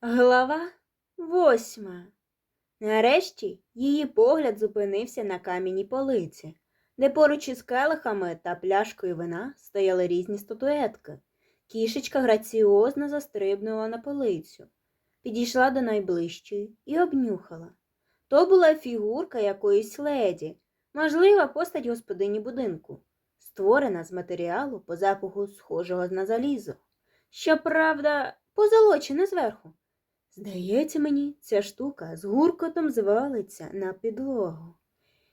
Глава восьма. Нарешті її погляд зупинився на кам'яній полиці, де поруч із келихами та пляшкою вина стояли різні статуетки. Кішечка граціозно застрибнула на полицю, підійшла до найближчої і обнюхала. То була фігурка якоїсь леді, можливо, постать господині будинку, створена з матеріалу по запаху схожого на залізо. Щоправда, позолочена зверху. Здається мені, ця штука з гуркотом звалиться на підлогу.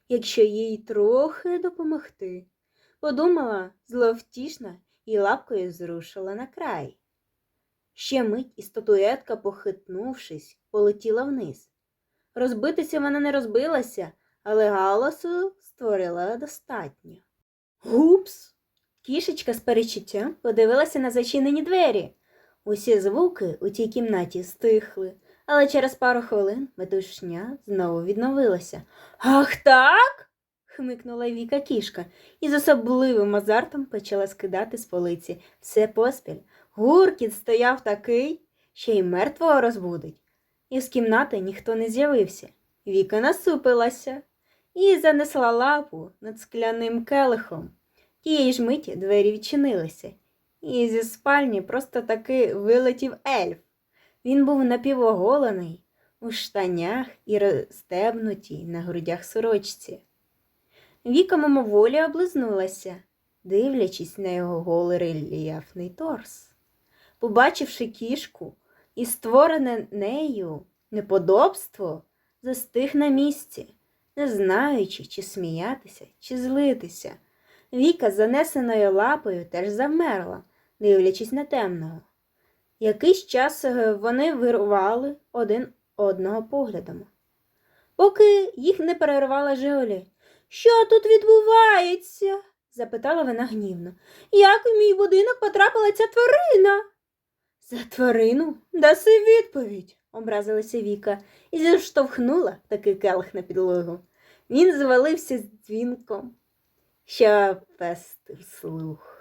Якщо їй трохи допомогти, подумала зловтішна і лапкою зрушила на край. Ще мить і статуетка, похитнувшись, полетіла вниз. Розбитися вона не розбилася, але галасу створила достатньо. Гупс! Кішечка з перечуттям подивилася на зачинені двері. Усі звуки у тій кімнаті стихли, але через пару хвилин метушня знову відновилася. Ах так? хмикнула Віка кішка і з особливим азартом почала скидати з полиці все поспіль. Гуркіт стояв такий, що й мертвого розбудить. І з кімнати ніхто не з'явився. Віка насупилася і занесла лапу над скляним келихом. Тієї ж миті двері відчинилися, і зі спальні просто таки вилетів ельф. Він був напівоголений, у штанях і розстебнутій на грудях сорочці. Віка мимоволі облизнулася, дивлячись на його голий рельєфний торс. Побачивши кішку і створене нею неподобство, застиг на місці, не знаючи, чи сміятися, чи злитися. Віка занесеною лапою теж завмерла, дивлячись на темного. Якийсь час е, вони вирували один одного поглядом. Поки їх не перервала Жеолі. Що тут відбувається? запитала вона гнівно. Як в мій будинок потрапила ця тварина? За тварину даси відповідь, образилася Віка і зіштовхнула такий келих на підлогу. Він звалився з дзвінком що пестив слух.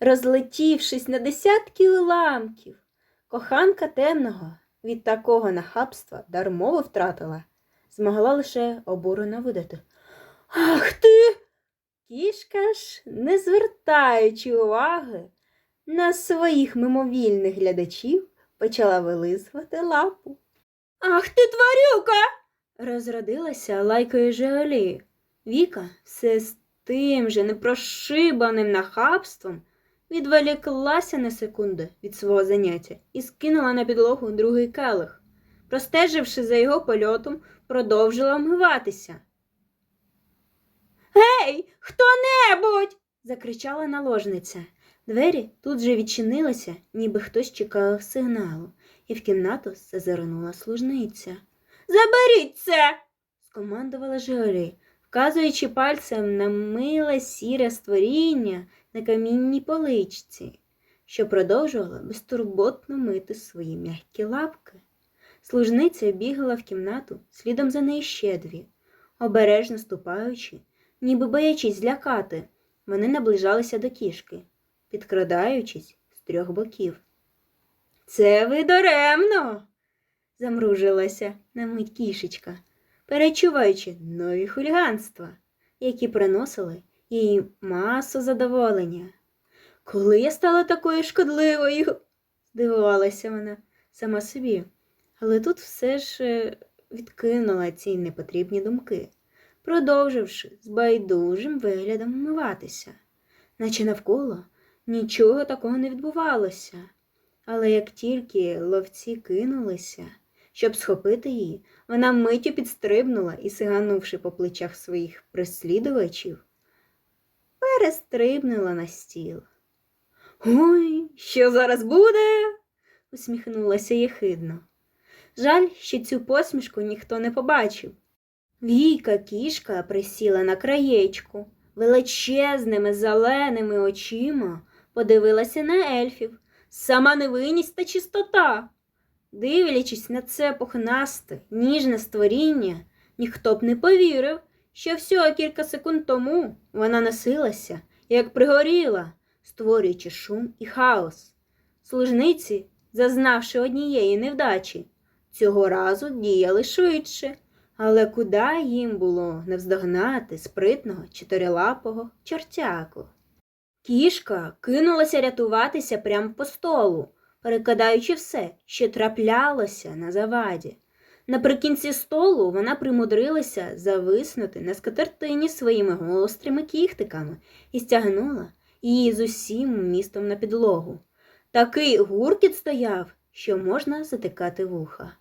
Розлетівшись на десятки уламків, коханка темного від такого нахабства дармово втратила, змогла лише обурено видати. Ах ти! Кішка ж, не звертаючи уваги на своїх мимовільних глядачів, почала вилизувати лапу. Ах ти, тварюка! розродилася лайкою Жеолі. Віка все з тим же непрошибаним нахабством відволіклася на секунду від свого заняття і скинула на підлогу другий келих. Простеживши за його польотом, продовжила вмиватися. Гей, хто-небудь. закричала наложниця. Двері тут же відчинилися, ніби хтось чекав сигналу, і в кімнату зазирнула служниця. Заберіть це, скомандувала Жорі, вказуючи пальцем на миле сіре створіння на камінній поличці, що продовжувала безтурботно мити свої м'які лапки. Служниця бігала в кімнату, слідом за нею ще дві, обережно ступаючи, ніби боячись злякати, вони наближалися до кішки, підкрадаючись з трьох боків. Це ви даремно, замружилася на мить кішечка перечуваючи нові хуліганства, які приносили їй масу задоволення. Коли я стала такою шкодливою, здивувалася вона сама собі, але тут все ж е, відкинула ці непотрібні думки, продовживши з байдужим виглядом вмиватися, наче навколо нічого такого не відбувалося. Але як тільки ловці кинулися, щоб схопити її, вона миттю підстрибнула і, сиганувши по плечах своїх прислідувачів, перестрибнула на стіл. Ой, що зараз буде? усміхнулася єхидно. Жаль, що цю посмішку ніхто не побачив. Війка кішка присіла на краєчку, величезними зеленими очима подивилася на ельфів, сама невинність та чистота. Дивлячись на це пухнасте, ніжне створіння, ніхто б не повірив, що всього кілька секунд тому вона носилася, як пригоріла, створюючи шум і хаос. Служниці зазнавши однієї невдачі. Цього разу діяли швидше, але куди їм було не вздогнати спритного чотирилапого чортяку. Кішка кинулася рятуватися прямо по столу, перекидаючи все, що траплялося на заваді. Наприкінці столу вона примудрилася зависнути на скатертині своїми гострими кіхтиками і стягнула її з усім містом на підлогу. Такий гуркіт стояв, що можна затикати вуха.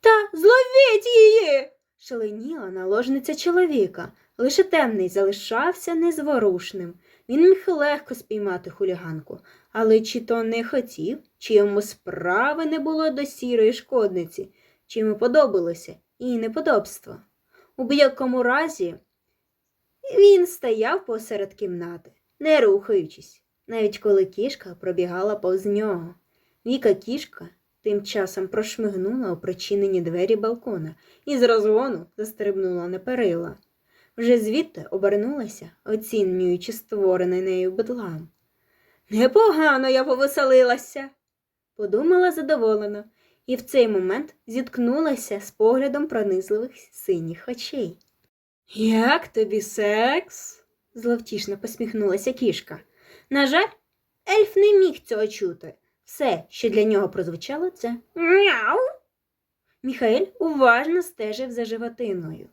Та зловіть її. шаленіла наложниця чоловіка. Лише темний залишався незворушним. Він міг легко спіймати хуліганку, але чи то не хотів, чи йому справи не було до сірої шкодниці, чи йому подобалося її неподобство. У будь-якому разі він стояв посеред кімнати, не рухаючись, навіть коли кішка пробігала повз нього. Віка кішка тим часом прошмигнула у причинені двері балкона і з розгону застрибнула на перила. Вже звідти обернулася, оцінюючи створений нею бедлам. Непогано я повеселилася, подумала задоволено, і в цей момент зіткнулася з поглядом пронизливих синіх очей. Як тобі секс? зловтішно посміхнулася кішка. На жаль, ельф не міг цього чути. Все, що для нього прозвучало, це мяу. Міхаель уважно стежив за животиною.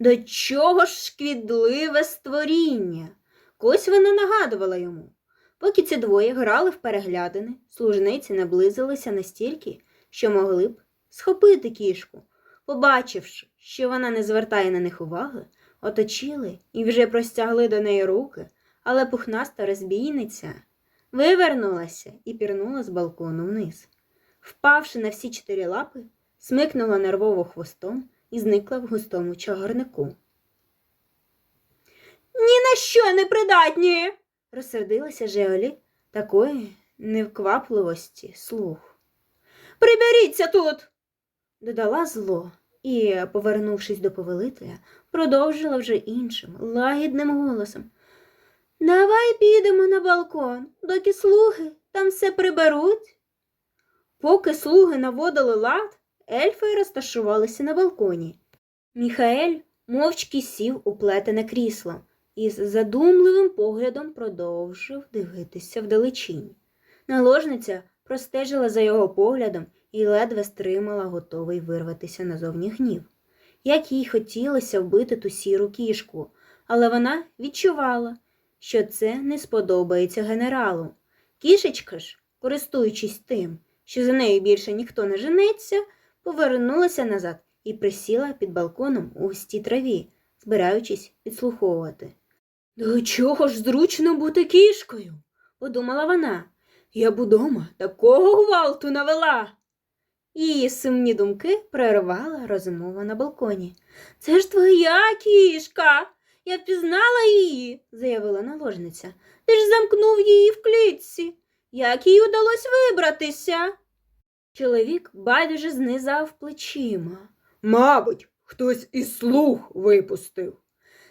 До чого ж шкідливе створіння? Когось вона нагадувала йому. Поки ці двоє грали в переглядини, служниці наблизилися настільки, що могли б схопити кішку. Побачивши, що вона не звертає на них уваги, оточили і вже простягли до неї руки, але пухнаста розбійниця вивернулася і пірнула з балкону вниз. Впавши на всі чотири лапи, смикнула нервово хвостом і зникла в густому чагарнику. Ні на що не придатні. розсердилася Жеолі такої невквапливості слух. Приберіться тут, додала зло і, повернувшись до повелителя, продовжила вже іншим, лагідним голосом. Давай підемо на балкон, доки слуги там все приберуть. Поки слуги наводили лад, ельфи розташувалися на балконі. Міхаель мовчки сів у плетене крісло і з задумливим поглядом продовжив дивитися вдалечінь. Наложниця простежила за його поглядом і ледве стримала, готовий вирватися назовні гнів. Як їй хотілося вбити ту сіру кішку, але вона відчувала, що це не сподобається генералу. Кішечка ж, користуючись тим, що за нею більше ніхто не женеться, повернулася назад і присіла під балконом у густій траві, збираючись підслуховувати. До чого ж зручно бути кішкою? подумала вона. Я б удома такого гвалту навела. Її сумні думки перервала розмова на балконі. Це ж твоя кішка. Я впізнала її, заявила наложниця. Ти ж замкнув її в клітці. Як їй удалось вибратися? Чоловік байдуже знизав плечима. Мабуть, хтось із слуг випустив.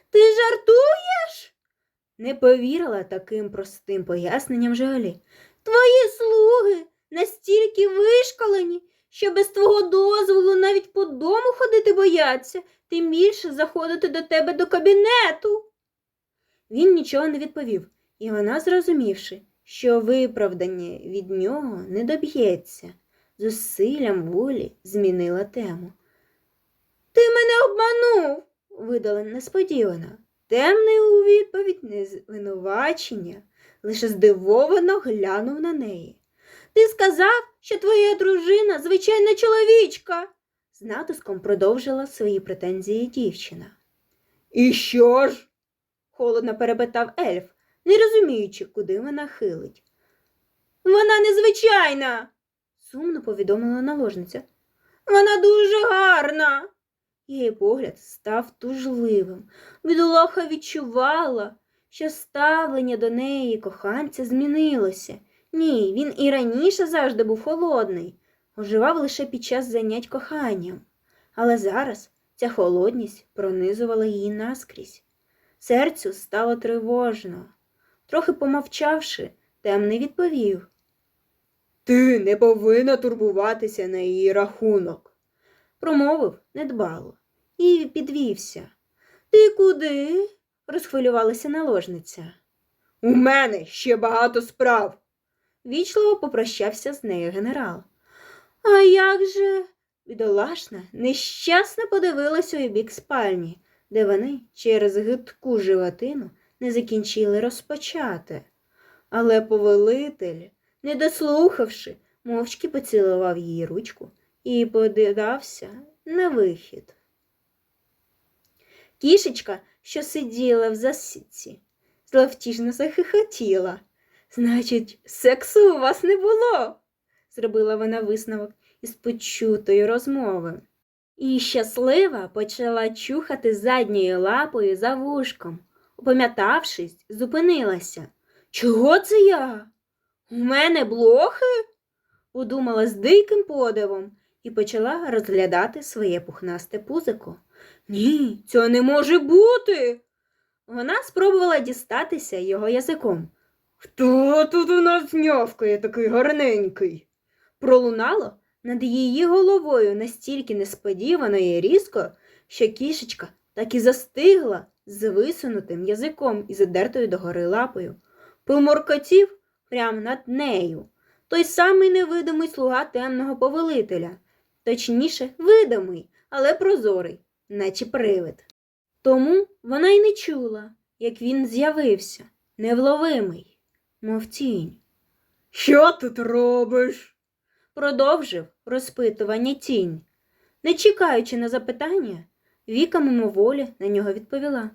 Ти жартуєш? Не повірила таким простим поясненням Жолі. Твої слуги настільки вишкалені, що без твого дозволу навіть по дому ходити бояться, тим більше заходити до тебе до кабінету. Він нічого не відповів, і вона, зрозумівши, що виправдання від нього не доб'ється, зусиллям волі змінила тему. Ти мене обманув, видала несподівано. Темний у відповідь не звинувачення, лише здивовано глянув на неї. Ти сказав, що твоя дружина звичайна чоловічка, з натиском продовжила свої претензії дівчина. І що ж? холодно перепитав ельф, не розуміючи, куди вона хилить. Вона незвичайна, сумно повідомила наложниця. Вона дуже гарна. Її погляд став тужливим. Бідолаха відчувала, що ставлення до неї коханця змінилося. Ні, він і раніше завжди був холодний, оживав лише під час занять коханням. Але зараз ця холодність пронизувала її наскрізь. Серцю стало тривожно. Трохи помовчавши, темний відповів. Ти не повинна турбуватися на її рахунок. промовив недбало і підвівся. Ти куди? Розхвилювалася наложниця. У мене ще багато справ. Вічливо попрощався з нею генерал. А як же? Бідолашна, нещасно подивилась у бік спальні, де вони через гидку животину не закінчили розпочати. Але повелитель, не дослухавши, мовчки поцілував її ручку і подався на вихід. Кішечка, що сиділа в засідці, зловтішно захихотіла. Значить, сексу у вас не було, зробила вона висновок із почутої розмови. І щаслива почала чухати задньою лапою за вушком. Опам'ятавшись, зупинилася. Чого це я? У мене блохи? подумала з диким подивом і почала розглядати своє пухнасте пузико. Ні, цього не може бути. Вона спробувала дістатися його язиком. Хто тут у нас нявкає такий гарненький? Пролунало над її головою настільки несподівано і різко, що кішечка так і застигла з висунутим язиком і задертою догори лапою. Поморкотів прямо над нею. Той самий невидимий слуга темного повелителя, точніше, видимий, але прозорий, наче привид. Тому вона й не чула, як він з'явився, невловимий, мов тінь. Що тут робиш? продовжив розпитування тінь. Не чекаючи на запитання, Віка мимоволі на нього відповіла.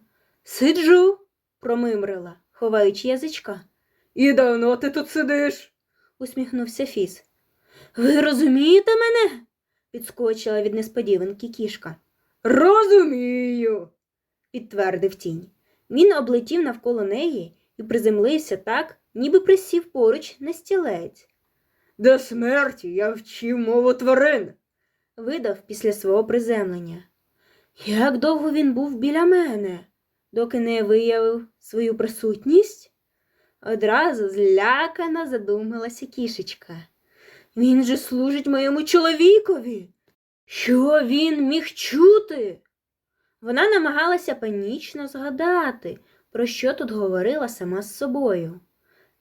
Сиджу, промимрила, ховаючи язичка, І давно ти тут сидиш? усміхнувся Фіс. Ви розумієте мене? підскочила від несподіванки кішка, Розумію. підтвердив тінь. Він облетів навколо неї і приземлився так, ніби присів поруч на стілець. До смерті я вчив мову тварин. видав після свого приземлення. Як довго він був біля мене, доки не виявив свою присутність? Одразу злякано задумалася кішечка. Він же служить моєму чоловікові. Що він міг чути? Вона намагалася панічно згадати, про що тут говорила сама з собою.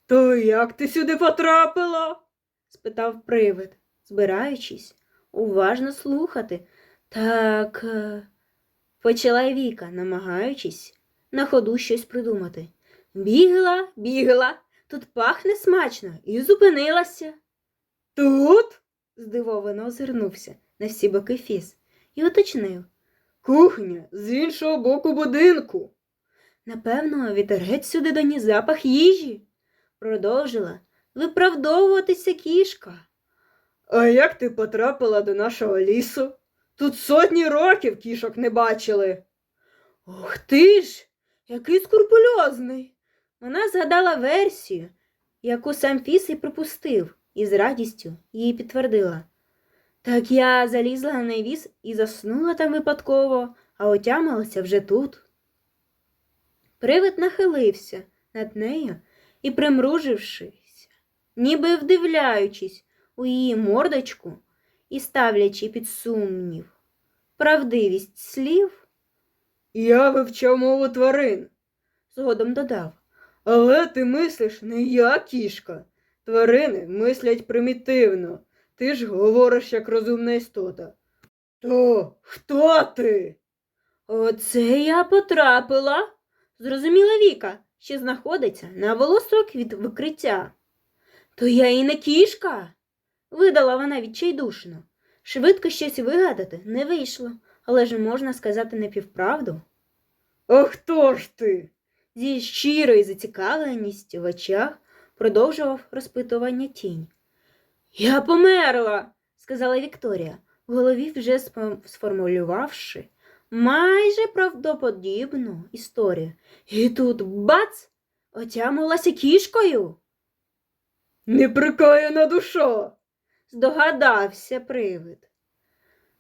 То як ти сюди потрапила? спитав привид, збираючись уважно слухати. Так, е, почала Віка, намагаючись на ходу щось придумати. Бігла, бігла, тут пахне смачно, і зупинилася. Тут? Здивовано озирнувся на всі боки фіс і уточнив. Кухня з іншого боку будинку. Напевно, вітерець сюди доніс запах їжі. Продовжила виправдовуватися кішка. А як ти потрапила до нашого лісу? Тут сотні років кішок не бачили. Ух ти ж, який скрупульозний. Вона згадала версію, яку сам Фіс і припустив, і з радістю її підтвердила. Так я залізла на навіс і заснула там випадково, а отямилася вже тут. Привид нахилився над нею і, примружившись, ніби вдивляючись у її мордочку і ставлячи під сумнів правдивість слів, Я вивчав мову тварин. згодом додав. Але ти мислиш не я кішка. Тварини мислять примітивно. Ти ж говориш як розумна істота. То хто ти? Оце я потрапила. Зрозуміла Віка, що знаходиться на волосок від викриття. То я і не кішка, видала вона відчайдушно. Швидко щось вигадати не вийшло, але ж можна сказати напівправду. А хто ж ти? Зі щирою зацікавленістю в очах продовжував розпитування тінь. Я померла, сказала Вікторія, в голові вже сформулювавши майже правдоподібну історію. І тут бац! отямилася кішкою. Неприкаяна душа. Здогадався привид.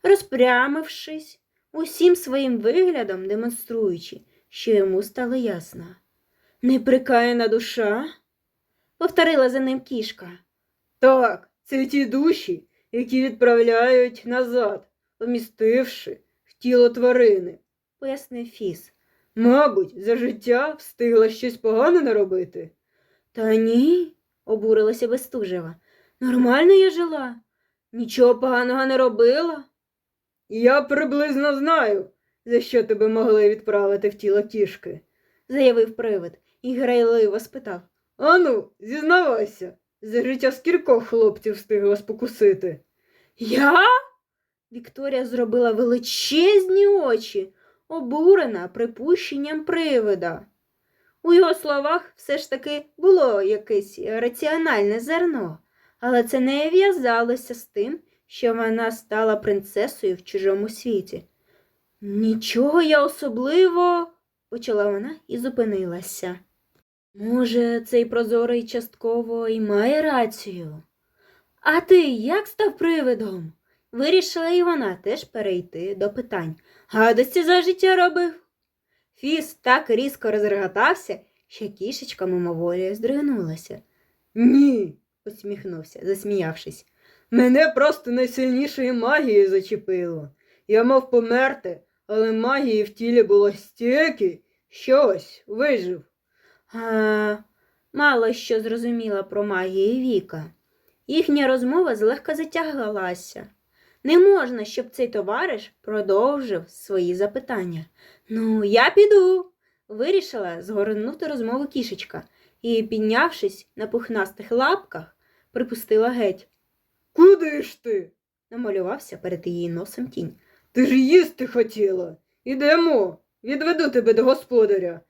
Розпрямившись, усім своїм виглядом демонструючи, що йому стало ясно. Неприкаяна душа? повторила за ним кішка. Так, Це ті душі, які відправляють назад, помістивши в тіло тварини. пояснив Фіс. Мабуть, за життя встигла щось погане наробити. Та ні, обурилася Бестужева. Нормально я жила. Нічого поганого не робила. Я приблизно знаю, за що тебе могли відправити в тіло кішки. заявив привид і грайливо спитав. Ану, зізнавайся, за життя скількох хлопців встигла спокусити. Я? Вікторія зробила величезні очі, обурена припущенням привида. У його словах все ж таки було якесь раціональне зерно, але це не в'язалося з тим, що вона стала принцесою в чужому світі. Нічого я особливо, почала вона і зупинилася. Може, цей прозорий частково і має рацію. А ти як став привидом? Вирішила і вона теж перейти до питань. Гадості за життя робив. Фіс так різко розреготався, що кішечка мимоволі здригнулася. Ні, Усміхнувся, засміявшись. мене просто найсильнішою магією зачепило. Я мав померти, але магії в тілі було стільки, що ось вижив. А, мало що зрозуміла про магію Віка. Їхня розмова злегка затягалася. Не можна, щоб цей товариш продовжив свої запитання. Ну, я піду, вирішила згорнути розмову кішечка і, піднявшись на пухнастих лапках, припустила геть. Куди ж ти? Намалювався перед її носом тінь. Ти ж їсти хотіла. Ідемо, відведу тебе до господаря.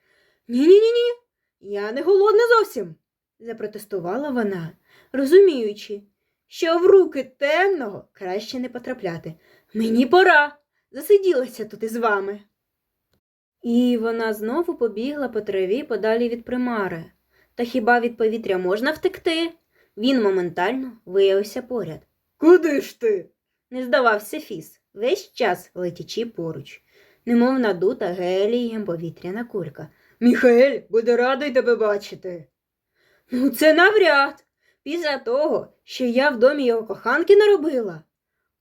Ні-ні-ні, я не голодна зовсім, запротестувала вона, розуміючи, що в руки темного краще не потрапляти. Мені пора, засиділася тут із вами. І вона знову побігла по траві подалі від примари. Та хіба від повітря можна втекти? Він моментально виявився поряд. Куди ж ти? Не здавався фіс, весь час летячи поруч, немов надута гелієм повітряна кулька. Міхаель буде радий тебе бачити. Ну, це навряд. Після того, що я в домі його коханки наробила,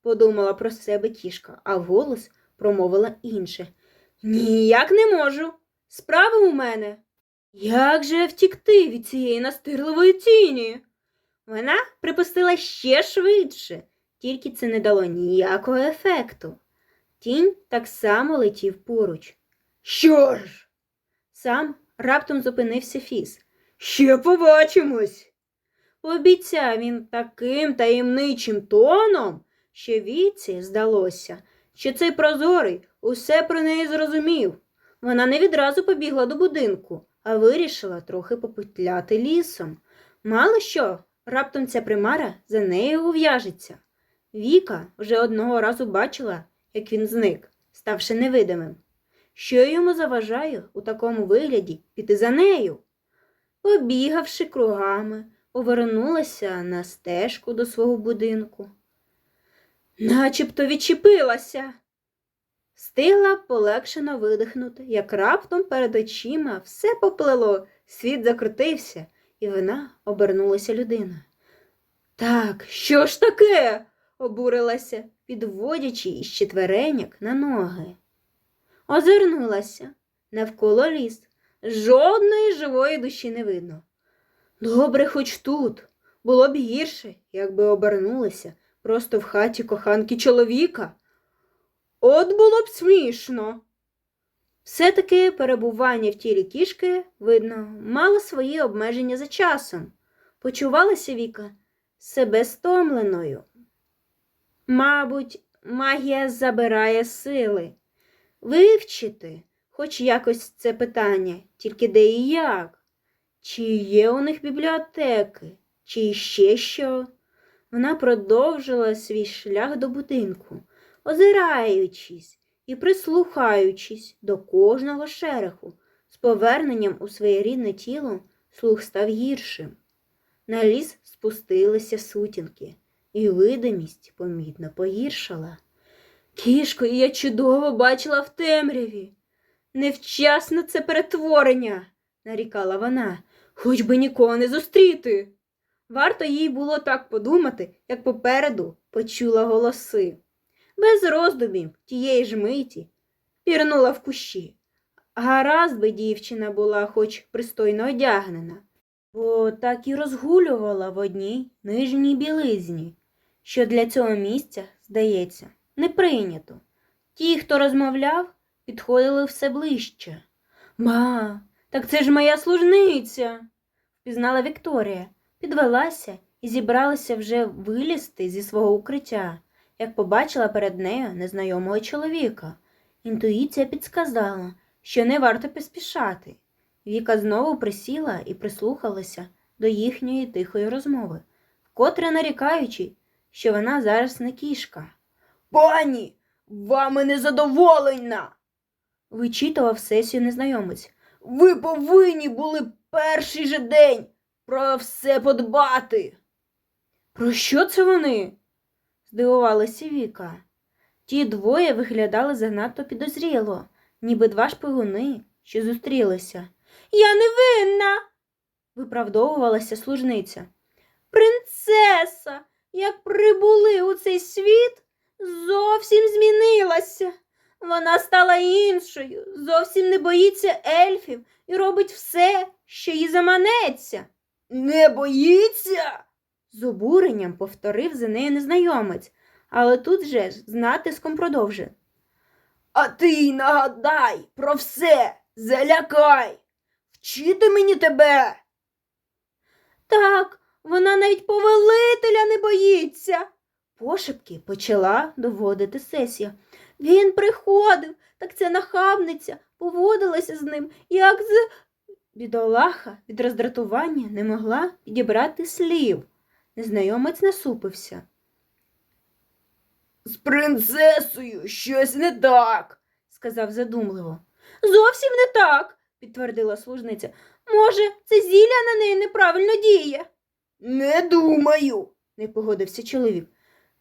подумала про себе кішка, а вголос промовила інше. Ніяк не можу. Справа у мене. Як же втікти від цієї настирливої тіні? Вона припустила ще швидше, тільки це не дало ніякого ефекту. Тінь так само летів поруч. Що ж, Сам раптом зупинився фіс. ще побачимось. Пообіцяв він таким таємничим тоном, що віці здалося, що цей прозорий усе про неї зрозумів. Вона не відразу побігла до будинку, а вирішила трохи попетляти лісом. Мало що, раптом ця примара за нею ув'яжеться. Віка вже одного разу бачила, як він зник, ставши невидимим. Що йому заважає у такому вигляді піти за нею? Побігавши кругами, повернулася на стежку до свого будинку. Начебто відчепилася. Стигла полегшено видихнути, як раптом перед очима все поплило, світ закрутився, і вона обернулася людина. Так, що ж таке? обурилася, підводячи із четвереняк на ноги. Озирнулася навколо ліс. Жодної живої душі не видно. Добре, хоч тут. Було б гірше, якби обернулися просто в хаті коханки чоловіка. От було б смішно. Все-таки перебування в тілі кішки, видно, мало свої обмеження за часом. Почувалася Віка себе стомленою. Мабуть, магія забирає сили. Вивчити хоч якось це питання, тільки де і як. Чи є у них бібліотеки, чи ще що? Вона продовжила свій шлях до будинку, озираючись і прислухаючись до кожного шереху. З поверненням у своє рідне тіло слух став гіршим. На ліс спустилися сутінки, і видимість помітно погіршала. Кішко я чудово бачила в темряві. Невчасно це перетворення, нарікала вона, хоч би нікого не зустріти. Варто їй було так подумати, як попереду почула голоси. Без роздумів тієї ж миті пірнула в кущі. Гаразд би дівчина була хоч пристойно одягнена, бо так і розгулювала в одній нижній білизні, що для цього місця, здається, не прийнято. Ті, хто розмовляв, підходили все ближче. Ма, так це ж моя служниця, впізнала Вікторія, підвелася і зібралася вже вилізти зі свого укриття, як побачила перед нею незнайомого чоловіка. Інтуїція підсказала, що не варто поспішати. Віка знову присіла і прислухалася до їхньої тихої розмови, вкотре нарікаючи, що вона зараз не кішка. Пані, вами незадоволена. Вичитував сесію незнайомець. Ви повинні були перший же день про все подбати. Про що це вони? здивувалася Віка. Ті двоє виглядали занадто підозріло, ніби два шпигуни, що зустрілися. Я не винна, виправдовувалася служниця. Принцеса, як прибули у цей світ, зовсім змінилася. Вона стала іншою, зовсім не боїться ельфів і робить все, що їй заманеться. Не боїться? З обуренням повторив за нею незнайомець, але тут же ж з натиском продовжив. А ти нагадай про все, залякай. Вчити мені тебе. Так, вона навіть повелителя не боїться. Пошепки почала доводити сесія. Він приходив, так ця нахабниця поводилася з ним, як з. Бідолаха від роздратування не могла підібрати слів. Незнайомець насупився. З принцесою щось не так. сказав задумливо. Зовсім не так, підтвердила служниця. Може, це зілля на неї неправильно діє, Не думаю. не погодився чоловік,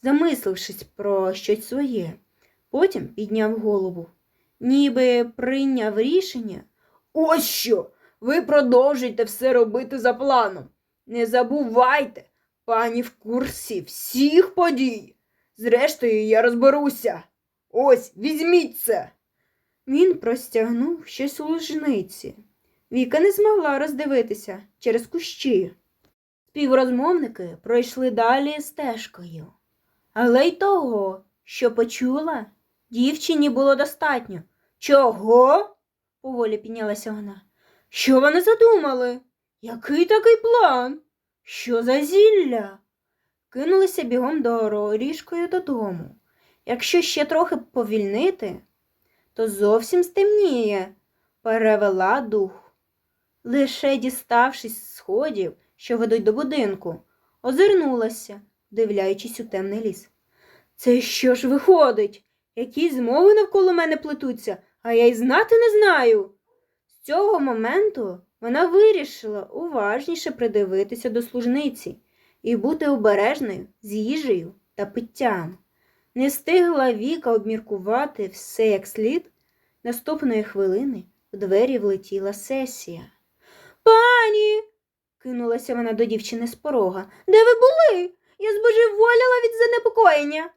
замислившись про щось своє. Потім підняв голову, ніби прийняв рішення. Ось що. Ви продовжуйте все робити за планом. Не забувайте, пані в курсі всіх подій. Зрештою, я розберуся. Ось, візьміть це. Він простягнув щось служниці. Віка не змогла роздивитися через кущі. Співрозмовники пройшли далі стежкою. Але й того, що почула, дівчині було достатньо. Чого? поволі піднялася вона. Що вони задумали? Який такий план? Що за зілля? Кинулися бігом доріжкою додому. Якщо ще трохи повільнити, то зовсім стемніє, перевела дух. Лише діставшись з сходів, що ведуть до будинку, озирнулася, дивляючись у темний ліс. Це що ж виходить? Які змови навколо мене плетуться, а я й знати не знаю. З цього моменту вона вирішила уважніше придивитися до служниці і бути обережною з їжею та питтям. Не встигла Віка обміркувати все як слід. Наступної хвилини в двері влетіла сесія. Пані. кинулася вона до дівчини з порога. Де ви були? Я збожеволіла від занепокоєння.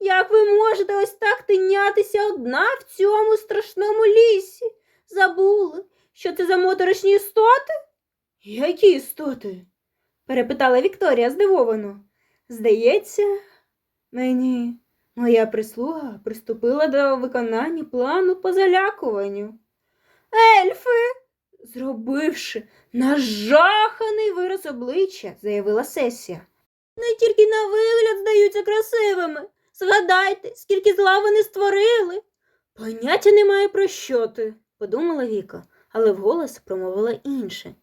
Як ви можете ось так тинятися одна в цьому страшному лісі? Забули, що це за моторошні істоти? Які істоти? перепитала Вікторія здивовано. Здається, мені моя прислуга приступила до виконання плану по залякуванню. Ельфи, зробивши нажаханий вираз обличчя, заявила сесія. Не тільки на вигляд здаються красивими. Згадайте, скільки зла вони створили. Поняття немає про що ти, подумала Віка, але вголос промовила інше.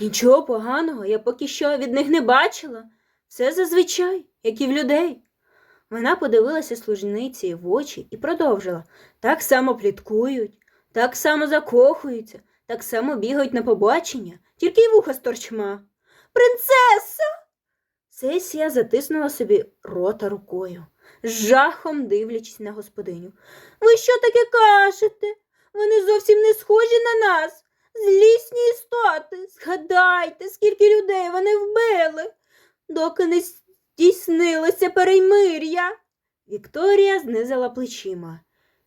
Нічого поганого я поки що від них не бачила. Все зазвичай, як і в людей. Вона подивилася служниці в очі і продовжила. Так само пліткують, так само закохуються, так само бігають на побачення, тільки й вуха з торчма. Принцеса! Сесія затиснула собі рота рукою, з жахом дивлячись на господиню. Ви що таке кажете? Вони зовсім не схожі на нас. Злісні істоти. Згадайте, скільки людей вони вбили. доки не здійснилося переймир'я. Вікторія знизила плечима.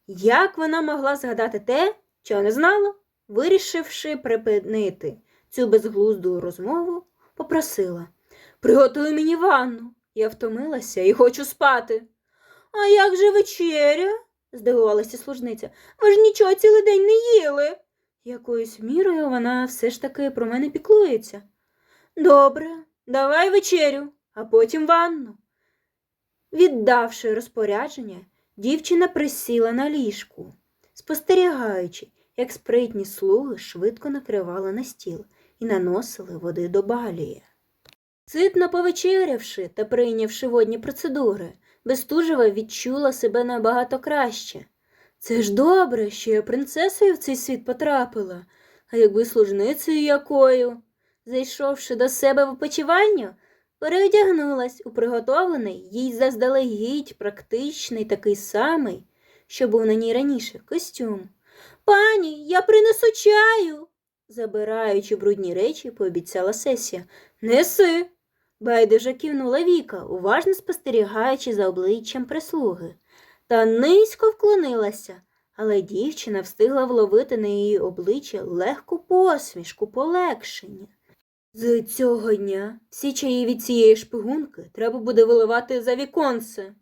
Як вона могла згадати те, чого не знала, вирішивши припинити цю безглузду розмову, попросила Приготуй мені ванну. Я втомилася і хочу спати. А як же вечеря? здивувалася служниця. Ви ж нічого цілий день не їли. Якоюсь мірою вона все ж таки про мене піклується. Добре, давай вечерю, а потім ванну. Віддавши розпорядження, дівчина присіла на ліжку, спостерігаючи, як спритні слуги швидко накривали на стіл і наносили води до балії. Ситно повечерявши та прийнявши водні процедури, Бестужева відчула себе набагато краще. Це ж добре, що я принцесою в цей світ потрапила, а якби служницею якою. Зайшовши до себе в опочивальню, переодягнулась у приготовлений їй заздалегідь практичний такий самий, що був на ній раніше, костюм. Пані, я принесу чаю. Забираючи брудні речі, пообіцяла сесія. Неси. Байдуже кивнула Віка, уважно спостерігаючи за обличчям прислуги, та низько вклонилася, але дівчина встигла вловити на її обличчя легку посмішку полегшення. З цього дня всі чаї від цієї шпигунки треба буде виливати за віконце.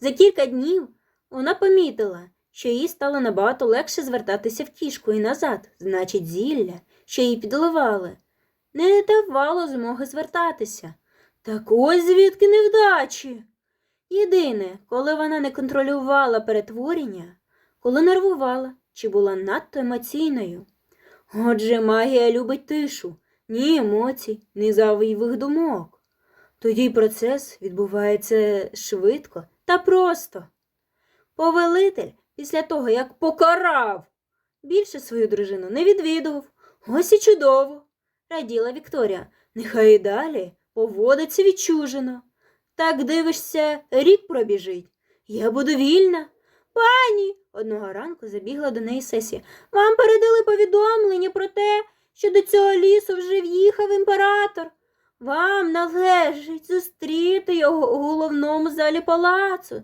За кілька днів вона помітила, що їй стало набагато легше звертатися в кішку і назад, значить, зілля, що їй підливали, не давало змоги звертатися. Так ось звідки невдачі. Єдине, коли вона не контролювала перетворення, коли нервувала чи була надто емоційною. Отже, магія любить тишу, ні емоцій, ні завійових думок. Тоді процес відбувається швидко та просто. Повелитель після того, як покарав, більше свою дружину не відвідував. Ось і чудово, раділа Вікторія. Нехай і далі поводиться відчужено. Так дивишся, рік пробіжить. Я буду вільна. Пані, одного ранку забігла до неї сесія. Вам передали повідомлення про те, що до цього лісу вже в'їхав імператор. Вам належить зустріти його у головному залі палацу.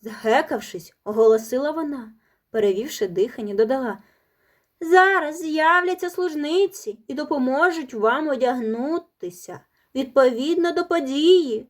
Захекавшись, оголосила вона, перевівши дихання, додала. Зараз з'являться служниці і допоможуть вам одягнутися відповідно до події.